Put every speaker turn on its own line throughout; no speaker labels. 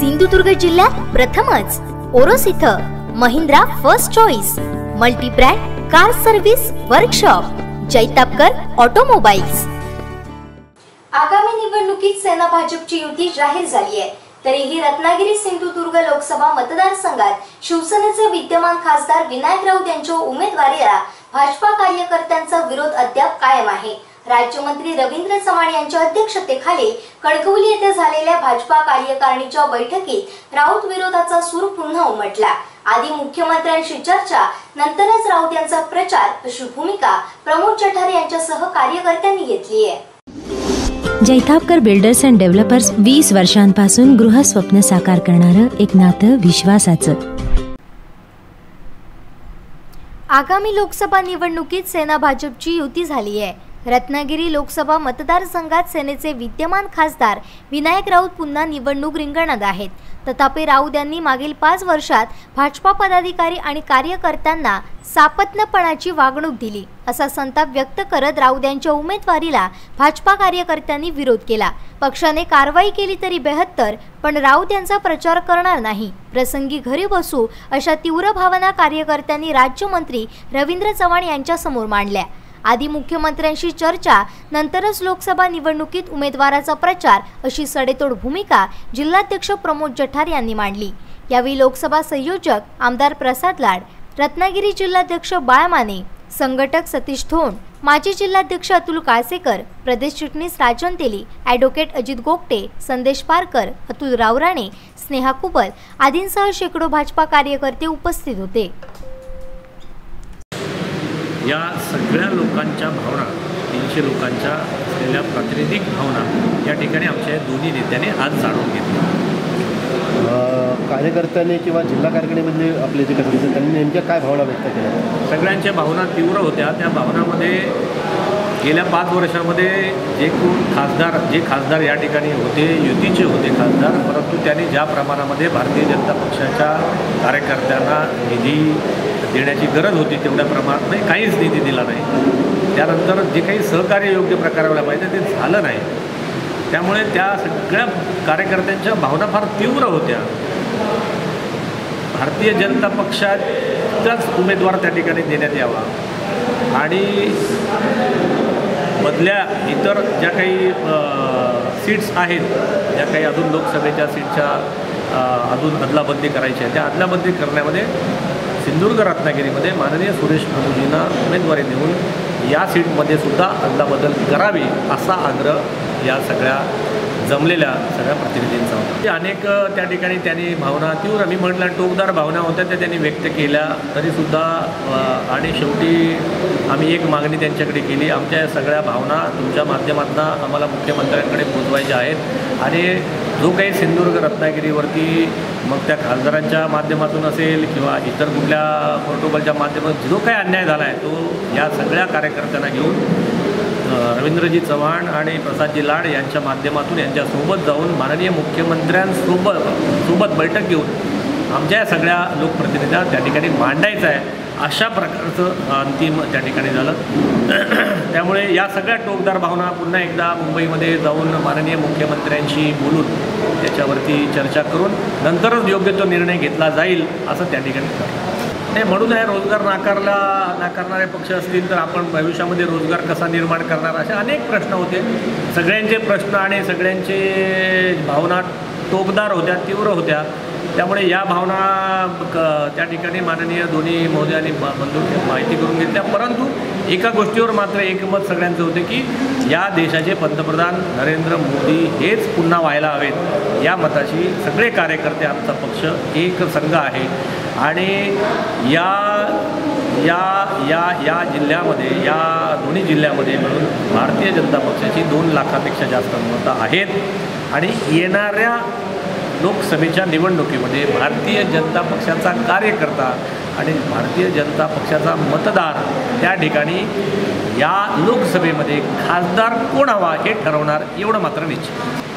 सिंधुदुर्ग जिल्ह्यात प्रथमच. ओरोस इथं Mahindra first choice multibrand car service workshop Jaitapkar automobiles. आगामी निवडणुकीत सेना भाजपची युती जाहीर झाली आहे. तरीही रत्नागिरी सिंधुदुर्ग लोकसभा मतदारसंघात शिवसेनेचे विद्यमान खासदार विनायक राऊत यांच्या उमेदवारीला भाजपा कार्यकर्त्यांचा विरोध अद्याप कायम आहे. राज्यमंत्री रवींद्र चव्हाण यांच्या अध्यक्षतेखाली कणकवली येथे झालेल्या भाजपा कार्यकारिणीच्या बैठकीत राऊत विरोधाचा सूर पुन्हा उमटला. आधी मुख्यमंत्र्यांशी चर्चा नंतरच राऊत यांचा प्रचार अशी भूमिका प्रमोद चठारे यांच्यासह कार्यकर्त्यांनी घेतली आहे.
जैतापकर बिल्डर्स अँड डेव्हलपर्स वीस वर्षांपासून गृहस्वप्न साकार करणारं एक नातं विश्वासाचं.
आगामी लोकसभा निवडणुकीत सेना भाजपची युती झाली आहे. रत्नागिरी लोकसभा मतदारसंघात सेनेचे विद्यमान खासदार विनायक राऊत पुन्हा निवडणूक रिंगणात आहेत. तथापि राऊत यांनी मागील पाच वर्षात भाजपा पदाधिकारी आणि कार्यकर्त्यांना सापत्नपणाची वागणूक दिली असा संताप व्यक्त करत राऊत यांच्या उमेदवारीला भाजपा कार्यकर्त्यांनी विरोध केला. पक्षाने कारवाई केली तरी बेहत्तर पण राऊत यांचा प्रचार करणार नाही. प्रसंगी घरी बसू अशा तीव्र भावना कार्यकर्त्यांनी राज्यमंत्री रवींद्र चव्हाण यांच्यासमोर मांडल्या. आधी मुख्यमंत्र्यांशी चर्चा नंतरच लोकसभा निवडणुकीत उमेदवाराचा प्रचार अशी सडेतोड भूमिका जिल्हाध्यक्ष प्रमोद जठार यांनी मांडली. यावेळी लोकसभा संयोजक आमदार प्रसाद लाड रत्नागिरी जिल्हाध्यक्ष बाळ माने संघटक सतीश थोंड माजी जिल्हाध्यक्ष अतुल काळसेकर प्रदेश चिटणीस राजन तेली ॲडव्होकेट अजित गोगटे संदेश पारकर अतुल रावराणे स्नेहा कुबल आदींसह शेकडो भाजपा कार्यकर्ते उपस्थित होते.
या सगळ्या लोकांच्या भावना तीनशे लोकांच्या असलेल्या प्रातिनिधिक भावना या ठिकाणी आमच्या दोन्ही नेत्याने आज जाणून घेतल्या
कार्यकर्त्यांनी किंवा जिल्हा कारखान्यामधले आपले जे कर्मचारी त्यांनी नेमक्या काय भावना व्यक्त केल्या?
सगळ्यांच्या भावना तीव्र होत्या. त्या भावनामध्ये गेल्या पाच वर्षामध्ये जे कोण खासदार जे खासदार या ठिकाणी होते युतीचे होते खासदार परंतु त्यांनी ज्या प्रमाणामध्ये भारतीय जनता पक्षाच्या कार्यकर्त्यांना निधी देण्याची गरज होती तेवढ्या प्रमाणात नाही काहीच निधी दिला नाही. त्यानंतर जे काही सहकार्य योग्य प्रकाराला पाहिजे ते झालं नाही. त्यामुळे त्या सगळ्या कार्यकर्त्यांच्या भावना फार तीव्र होत्या. भारतीय जनता पक्षाचाच उमेदवार त्या ठिकाणी देण्यात यावा. आणि मधल्या इतर ज्या काही सीट्स आहेत ज्या काही अजून लोकसभेच्या सीटच्या अजून अदलाबदली करायची आहे त्या अदलाबदली करण्यामध्ये सिंधुदुर्ग रत्नागिरीमध्ये माननीय सुरेश प्रभूजींना उमेदवारी देऊन या सीटमध्ये सुद्धा अदलाबदल करावी असा आग्रह या सगळ्या जमलेल्या सगळ्या प्रतिनिधींचा होता. म्हणजे अनेक त्या ठिकाणी त्यांनी भावना तीव्र मी म्हटलं टोकदार भावना होत्या त्या त्यांनी व्यक्त केल्या. तरीसुद्धा आणि शेवटी आम्ही एक मागणी त्यांच्याकडे केली आमच्या सगळ्या भावना तुमच्या माध्यमातून आम्हाला मुख्यमंत्र्यांकडे पोचवायच्या आहेत. आणि जो काही सिंधुदुर्ग रत्नागिरीवरती मग त्या खासदारांच्या माध्यमातून असेल किंवा इतर कुठल्या पोर्टोबलच्या माध्यमातून जो काही अन्याय झाला आहे तो या सगळ्या कार्यकर्त्यांना घेऊन रवींद्रजी चव्हाण आणि प्रसादजी लाड यांच्या माध्यमातून यांच्यासोबत जाऊन माननीय मुख्यमंत्र्यांसोबत सोबत बैठक घेऊन आमच्या या सगळ्या लोकप्रतिनिध्या त्या ठिकाणी मांडायचं आहे. अशा प्रकारचं अंतिम त्या ठिकाणी झालं. त्यामुळे या सगळ्या टोकदार भावना पुन्हा एकदा मुंबईमध्ये जाऊन माननीय मुख्यमंत्र्यांशी बोलून त्याच्यावरती चर्चा करून नंतरच योग्य तो निर्णय घेतला जाईल असं त्या ठिकाणी नाही म्हणून आहे रोजगार नाकारला नाकारणारे पक्ष असतील तर आपण भविष्यामध्ये रोजगार कसा निर्माण करणार असे अनेक प्रश्न होते. सगळ्यांचे प्रश्न आणि सगळ्यांचे भावना टोकदार होत्या तीव्र होत्या. त्यामुळे या भावना क त्या ठिकाणी माननीय दोन्ही महोदयांनी बंधू माहिती करून घेतल्या. परंतु एका गोष्टीवर मात्र एकमत सगळ्यांचं होते की या देशाचे पंतप्रधान नरेंद्र मोदी हेच पुन्हा व्हायला हवेत. या मताशी सगळे कार्यकर्ते आमचा पक्ष एक संघ आहे. आणि या या या या जिल्ह्यामध्ये या दोन्ही जिल्ह्यामध्ये मिळून भारतीय जनता पक्षाची दोन लाखापेक्षा जास्त मतं आहेत. आणि येणाऱ्या लोकसभेच्या निवडणुकीमध्ये भारतीय जनता पक्षाचा कार्यकर्ता आणि भारतीय जनता पक्षाचा मतदार त्या ठिकाणी या लोकसभेमध्ये खासदार कोण हवा हे ठरवणार एवढं मात्र निश्चित.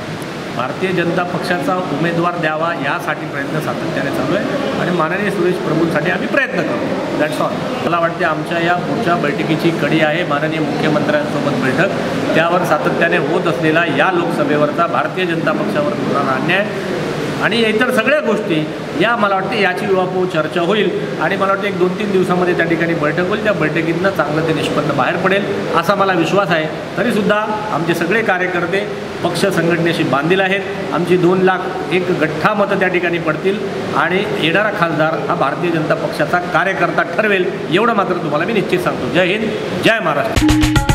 भारतीय जनता पक्षाचा उमेदवार द्यावा यासाठी प्रयत्न सातत्याने चालू आहे आणि माननीय सुरेश प्रभूंसाठी आम्ही प्रयत्न करू दॅट्स ऑल मला वाटते आमच्या या पुढच्या बैठकीची कडी आहे माननीय मुख्यमंत्र्यांसोबत बैठक. त्यावर सातत्याने होत असलेला या लोकसभेवरचा भारतीय जनता पक्षावर होणारा अन्याय. आणि इतर सगळ्या गोष्टी या मला वाटते याची युवापो चर्चा होईल. आणि मला वाटते एक दोन तीन दिवसामध्ये त्या ठिकाणी बैठक होईल. त्या बैठकीतनं चांगलं ते निष्पन्न बाहेर पडेल असा मला विश्वास आहे. तरीसुद्धा आमचे सगळे कार्यकर्ते पक्ष संघटनेशी बांधील आहेत. आमची दोन लाख एक गठ्ठा मतं त्या ठिकाणी पडतील. आणि येणारा खासदार हा भारतीय जनता पक्षाचा कार्यकर्ता ठरवेल. एवढं मात्र तुम्हाला मी निश्चित सांगतो. जय हिंद जय महाराष्ट्र.